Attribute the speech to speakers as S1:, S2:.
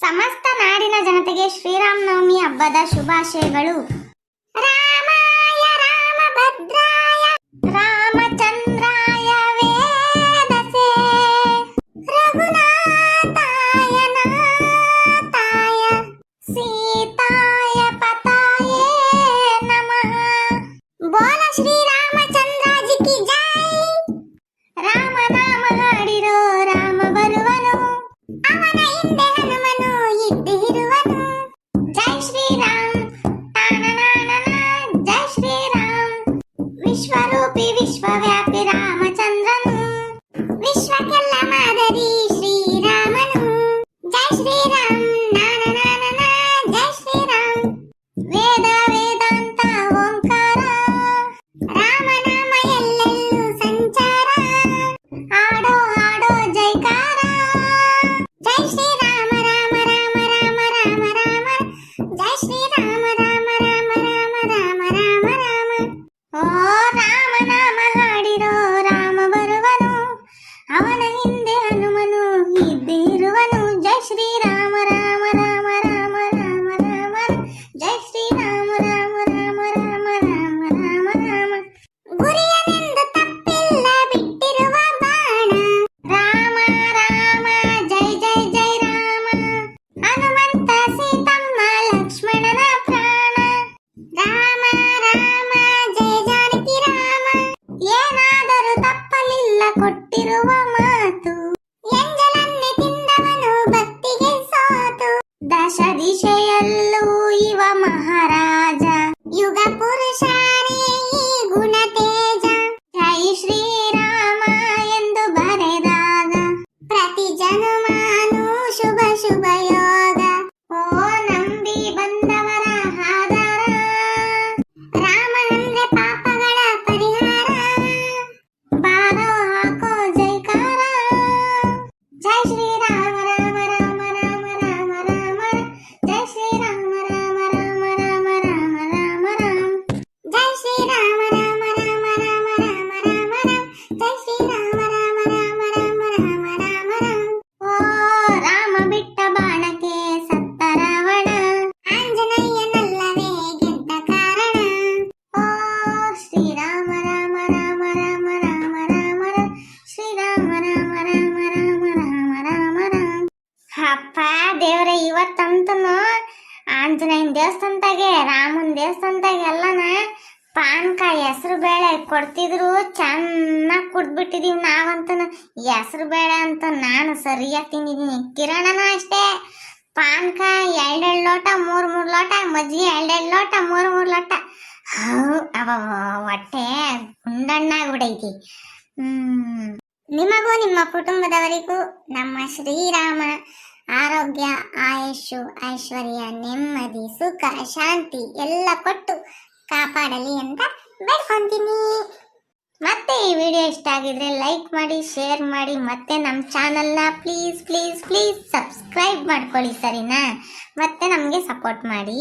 S1: ಸಮಸ್ತ ನಾಡಿನ ಜನತೆಗೆ ಶ್ರೀರಾಮನವಮಿ ಹಬ್ಬದ ಶುಭಾಶಯಗಳು. to be the Iban ದೇವಸ್ಥಾನದಾಗೆ, ರಾಮನ ದೇವಸ್ಥಾನದಾಗೆ ಎಲ್ಲನ ಪಾನ್ಕ ಹೆಸರು ಬೇಳೆ ಕೊಡ್ತಿದ್ರು, ಚೆನ್ನಾಗಿ ಕುಡ್ದ್ಬಿಟ್ಟಿದೀವಿ ನಾವಂತನ. ಹೆಸರು ಬೇಳೆ ಅಂತ ನಾನು ಸರಿಯಾಗಿ ತಿಂದಿದ್ದೀನಿ. ಕಿರಣನ ಅಷ್ಟೇ. ಪಾನ್ಕ ಎರಡೆರಡು ಲೋಟ, ಮೂರು ಮೂರು ಲೋಟ, ಮಜ್ಜಿಗೆ ಎರಡೆರಡು ಲೋಟ, ಮೂರು ಮೂರು ಲೋಟ. ಅವ ಹೊಟ್ಟೆ ಗುಂಡಣ್ಣಾಗ್ಬಿಡೈತಿ ನಿಮಗೂ, ನಿಮ್ಮ ಕುಟುಂಬದವರಿಗೂ ನಮ್ಮ ಶ್ರೀರಾಮ ಆರೋಗ್ಯ, ಆಯಸ್ಸು, ಐಶ್ವರ್ಯ, ನೆಮ್ಮದಿ, ಸುಖ, ಶಾಂತಿ ಎಲ್ಲ ಕೊಟ್ಟು ಕಾಪಾಡಲಿ ಅಂತ ಬೇಡ್ಕೊಂತೀನಿ. ಮತ್ತೆ ಈ ವಿಡಿಯೋ ಇಷ್ಟ ಆಗಿದ್ರೆ ಲೈಕ್ ಮಾಡಿ, ಶೇರ್ ಮಾಡಿ, ಮತ್ತೆ ನಮ್ಮ ಚಾನಲ್ನ ಪ್ಲೀಸ್ ಪ್ಲೀಸ್ ಪ್ಲೀಸ್ ಸಬ್ಸ್ಕ್ರೈಬ್ ಮಾಡ್ಕೊಳ್ಳಿ ಸರಿನಾ? ಮತ್ತೆ ನಮಗೆ ಸಪೋರ್ಟ್ ಮಾಡಿ.